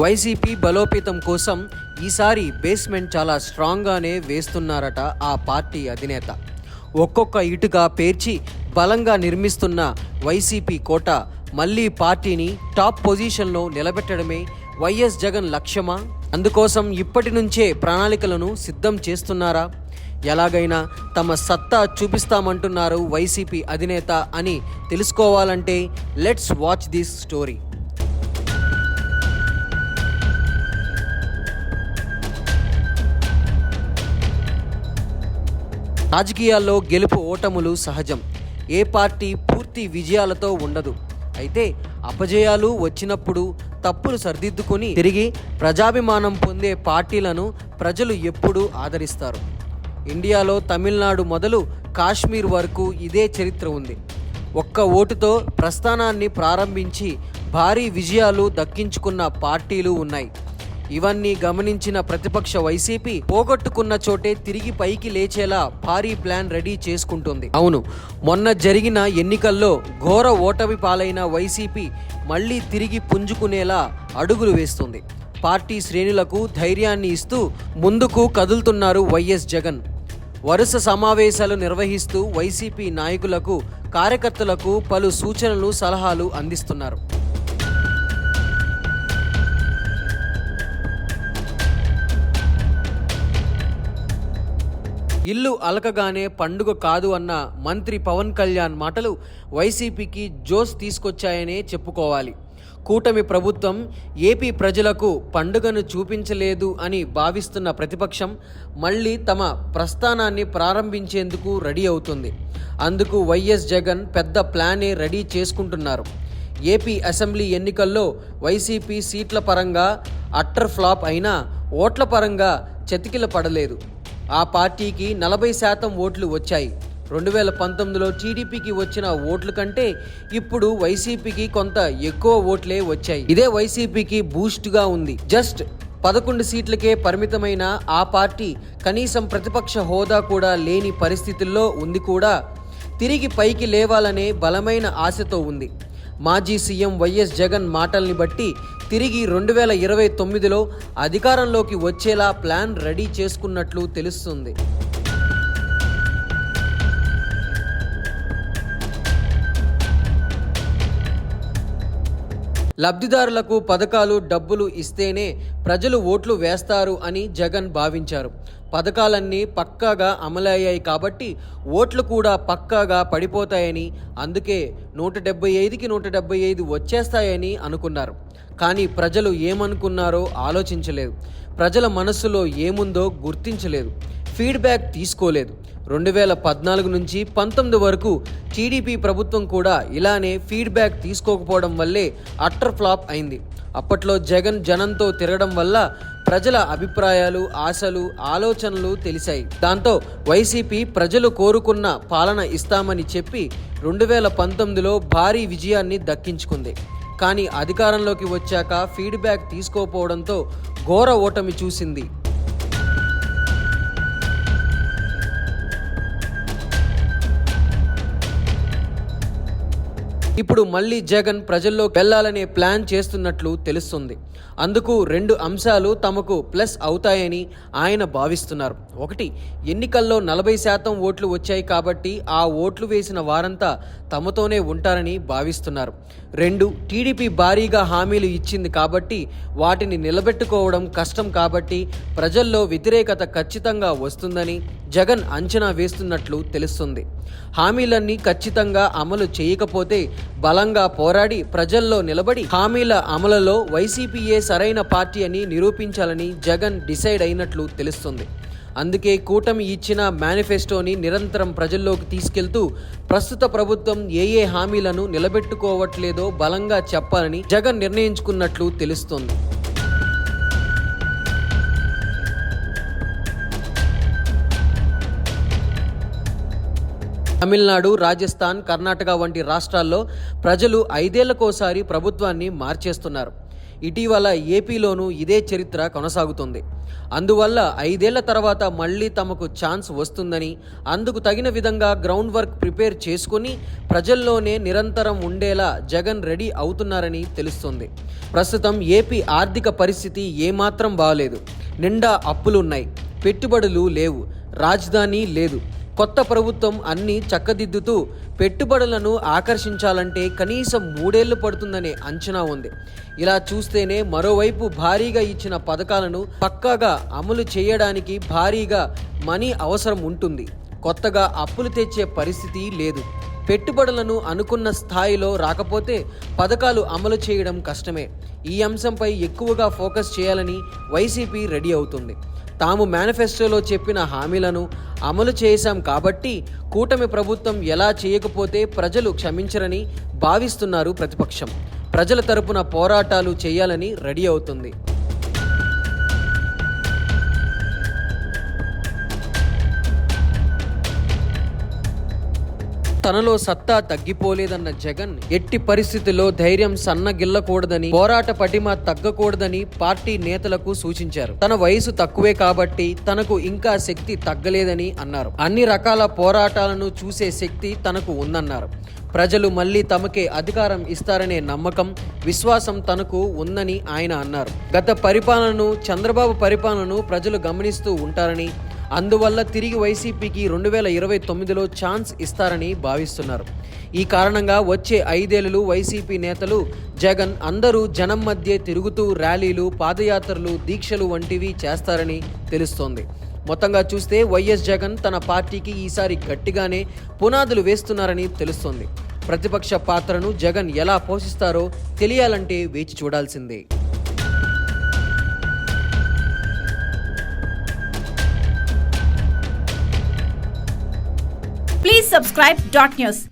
YCP బలోపేతం కోసం ఈసారి బేస్మెంట్ చాలా స్ట్రాంగ్గానే వేస్తున్నారట ఆ పార్టీ అధినేత. ఒక్కొక్క ఇటుగా పేర్చి బలంగా నిర్మిస్తున్న వైసీపీ కోట మళ్ళీ పార్టీని టాప్ పొజిషన్లో నిలబెట్టడమే వైఎస్ జగన్ లక్ష్యమా? అందుకోసం ఇప్పటి నుంచే ప్రణాళికలను సిద్ధం చేస్తున్నారా? ఎలాగైనా తమ సత్తా చూపిస్తామంటున్నారు వైసీపీ అధినేత అని తెలుసుకోవాలంటే లెట్స్ వాచ్ దిస్ స్టోరీ. రాజకీయాల్లో గెలుపు ఓటములు సహజం. ఏ పార్టీ పూర్తి విజయాలతో ఉండదు. అయితే అపజయాలు వచ్చినప్పుడు తప్పులు సరిదిద్దుకొని తిరిగి ప్రజాభిమానం పొందే పార్టీలను ప్రజలు ఎప్పుడూ ఆదరిస్తారు. ఇండియాలో తమిళనాడు మొదలు కాశ్మీర్ వరకు ఇదే చరిత్ర ఉంది. ఒక్క ఓటుతో ప్రస్థానాన్ని ప్రారంభించి భారీ విజయాలు దక్కించుకున్న పార్టీలు ఉన్నాయి. ఇవన్నీ గమనించిన ప్రతిపక్ష వైసీపీ పోగొట్టుకున్న చోటే తిరిగి పైకి లేచేలా భారీ ప్లాన్ రెడీ చేసుకుంటుంది. అవును మొన్న జరిగిన ఎన్నికల్లో ఘోర ఓటమి పాలైన వైసీపీ మళ్ళీ తిరిగి పుంజుకునేలా అడుగులు వేస్తుంది. పార్టీ శ్రేణులకు ధైర్యాన్ని ఇస్తూ ముందుకు కదులుతున్నారు వైఎస్ జగన్. వరుస సమావేశాలు నిర్వహిస్తూ వైసీపీ నాయకులకు కార్యకర్తలకు పలు సూచనలు సలహాలు అందిస్తున్నారు. ఇల్లు అలకగానే పండుగ కాదు అన్న మంత్రి పవన్ కళ్యాణ్ మాటలు వైసీపీకి జోస్ తీసుకొచ్చాయనే చెప్పుకోవాలి. కూటమి ప్రభుత్వం ఏపీ ప్రజలకు పండుగను చూపించలేదు అని భావిస్తున్న ప్రతిపక్షం మళ్ళీ తమ ప్రస్థానాన్ని ప్రారంభించేందుకు రెడీ అవుతుంది. అందుకు వైఎస్ జగన్ పెద్ద ప్లానే రెడీ చేసుకుంటున్నారు. ఏపీ అసెంబ్లీ ఎన్నికల్లో వైసీపీ సీట్ల పరంగా అట్టర్ ఫ్లాప్ అయినా ఓట్ల పరంగా చతికిల పడలేదు ఆ పార్టీకి నలభై శాతం ఓట్లు వచ్చాయి. రెండు వేల పంతొమ్మిదిలో టీడీపీకి వచ్చిన ఓట్ల కంటే ఇప్పుడు వైసీపీకి కొంత ఎక్కువ ఓట్లే వచ్చాయి. ఇదే వైసీపీకి బూస్ట్గా ఉంది. జస్ట్ పదకొండు సీట్లకే పరిమితమైన ఆ పార్టీ కనీసం ప్రతిపక్ష హోదా కూడా లేని పరిస్థితుల్లో ఉంది కూడా. తిరిగి పైకి లేవాలనే బలమైన ఆశతో ఉంది. మాజీ సీఎం వైఎస్ జగన్ మాటల్ని బట్టి తిరిగి రెండు వేల ఇరవై తొమ్మిదిలో అధికారంలోకి వచ్చేలా ప్లాన్ రెడీ చేసుకున్నట్లు తెలుస్తుంది. లబ్ధిదారులకు పథకాలు డబ్బులు ఇస్తేనే ప్రజలు ఓట్లు వేస్తారు అని జగన్ భావించారు. పథకాలన్నీ పక్కాగా అమలయ్యాయి కాబట్టి ఓట్లు కూడా పక్కాగా పడిపోతాయని అందుకే నూట డెబ్బై ఐదుకి నూట డెబ్బై ఐదు వచ్చేస్తాయని అనుకున్నారు. కానీ ప్రజలు ఏమనుకున్నారో ఆలోచించలేదు. ప్రజల మనస్సులో ఏముందో గుర్తించలేదు. ఫీడ్బ్యాక్ తీసుకోలేదు. రెండు వేల పద్నాలుగు నుంచి పంతొమ్మిది వరకు టీడీపీ ప్రభుత్వం కూడా ఇలానే ఫీడ్బ్యాక్ తీసుకోకపోవడం వల్లే అట్టర్ ఫ్లాప్ అయింది. అప్పట్లో జగన్ జనంతో తిరగడం వల్ల ప్రజల అభిప్రాయాలు ఆశలు ఆలోచనలు తెలిసాయి దాంతో వైసీపీ ప్రజలు కోరుకున్న పాలన ఇస్తామని చెప్పి రెండు వేల పంతొమ్మిదిలో భారీ విజయాన్ని దక్కించుకుంది. కానీ అధికారంలోకి వచ్చాక ఫీడ్బ్యాక్ తీసుకోకపోవడంతో ఘోర ఓటమి చూసింది ఇప్పుడు మళ్ళీ జగన్ ప్రజల్లోకి వెళ్ళాలనే ప్లాన్ చేస్తున్నట్లు తెలుస్తుంది. అందుకు రెండు అంశాలు తమకు ప్లస్ అవుతాయని ఆయన భావిస్తున్నారు. ఒకటి ఎన్నికల్లో నలభై శాతం ఓట్లు వచ్చాయి కాబట్టి ఆ ఓట్లు వేసిన వారంతా తమతోనే ఉంటారని భావిస్తున్నారు. రెండు టీడీపీ భారీగా హామీలు ఇచ్చింది కాబట్టి వాటిని నిలబెట్టుకోవడం కష్టం కాబట్టి ప్రజల్లో వ్యతిరేకత ఖచ్చితంగా వస్తుందని జగన్ అంచనా వేస్తున్నట్లు తెలుస్తుంది. హామీలన్నీ ఖచ్చితంగా అమలు చేయకపోతే బలంగా పోరాడి ప్రజల్లో నిలబడి హామీల అమలులో వైసీపీయే సరైన పార్టీ అని నిరూపించాలని జగన్ డిసైడ్ అయినట్లు తెలుస్తుంది. అందుకే కూటమి ఇచ్చిన మేనిఫెస్టోని నిరంతరం ప్రజల్లోకి తీసుకెళ్తూ ప్రస్తుత ప్రభుత్వం ఏ ఏ హామీలను నిలబెట్టుకోవట్లేదో బలంగా చెప్పాలని జగన్ నిర్ణయించుకున్నట్లు తెలుస్తోంది. తమిళనాడు రాజస్థాన్ కర్ణాటక వంటి రాష్ట్రాల్లో ప్రజలు ఐదేళ్ళకోసారి ప్రభుత్వాన్ని మార్చేస్తున్నారు. ఇటీవల ఏపీలోనూ ఇదే చరిత్ర కొనసాగుతుంది. అందువల్ల ఐదేళ్ళ తర్వాత మళ్ళీ తమకు ఛాన్స్ వస్తుందని అందుకు తగిన విధంగా గ్రౌండ్ వర్క్ ప్రిపేర్ చేసుకుని ప్రజల్లోనే నిరంతరం ఉండేలా జగన్ రెడీ అవుతున్నారని తెలుస్తుంది. ప్రస్తుతం ఏపీ ఆర్థిక పరిస్థితి ఏమాత్రం బాగలేదు నిండా అప్పులున్నాయి. పెట్టుబడులు లేవు. రాజధాని లేదు. కొత్త ప్రభుత్వం అన్ని చక్కదిద్దుతూ పెట్టుబడులను ఆకర్షించాలంటే కనీసం మూడేళ్ళు పడుతుందనే అంచనా ఉంది. ఇలా చూస్తేనే మరోవైపు భారీగా ఇచ్చిన పథకాలను పక్కాగా అమలు చేయడానికి భారీగా మనీ అవసరం ఉంటుంది. కొత్తగా అప్పులు తెచ్చే పరిస్థితి లేదు. పెట్టుబడులను అనుకున్న స్థాయిలో రాకపోతే పథకాలు అమలు చేయడం కష్టమే. ఈ అంశంపై ఎక్కువగా ఫోకస్ చేయాలని వైసీపీ రెడీ అవుతుంది. తాము మేనిఫెస్టోలో చెప్పిన హామీలను అమలు చేశాం కాబట్టి కూటమి ప్రభుత్వం ఎలా చేయకపోతే ప్రజలు క్షమించరని భావిస్తున్నారు ప్రతిపక్షం. ప్రజల తరపున పోరాటాలు చేయాలని రెడీ అవుతుంది. తనలో సత్తా తగ్గిపోలేదన్న జగన్ ఎట్టి పరిస్థితుల్లో ధైర్యం సన్నగిల్లకూడదని పోరాట పటిమ తగ్గకూడదని పార్టీ నేతలకు సూచించారు. తన వయసు తక్కువే కాబట్టి తనకు ఇంకా శక్తి తగ్గలేదని అన్నారు. అన్ని రకాల పోరాటాలను చూసే శక్తి తనకు ఉందన్నారు. ప్రజలు మళ్ళీ తమకే అధికారం ఇస్తారనే నమ్మకం విశ్వాసం తనకు ఉందని ఆయన అన్నారు. గత పరిపాలనను చంద్రబాబు పరిపాలనను ప్రజలు గమనిస్తూ ఉంటారని అందువల్ల తిరిగి వైసీపీకి రెండు వేల ఇరవై తొమ్మిదిలో ఛాన్స్ ఇస్తారని భావిస్తున్నారు. ఈ కారణంగా వచ్చే ఐదేళ్ళు వైసీపీ నేతలు జగన్ అందరూ జనం మధ్య తిరుగుతూ ర్యాలీలు పాదయాత్రలు దీక్షలు వంటివి చేస్తారని తెలుస్తోంది. మొత్తంగా చూస్తే వైఎస్ జగన్ తన పార్టీకి ఈసారి గట్టిగానే పునాదులు వేస్తున్నారని తెలుస్తోంది. ప్రతిపక్ష పాత్రను జగన్ ఎలా పోషిస్తారో తెలియాలంటే వేచి చూడాల్సిందే. Subscribe Dot News.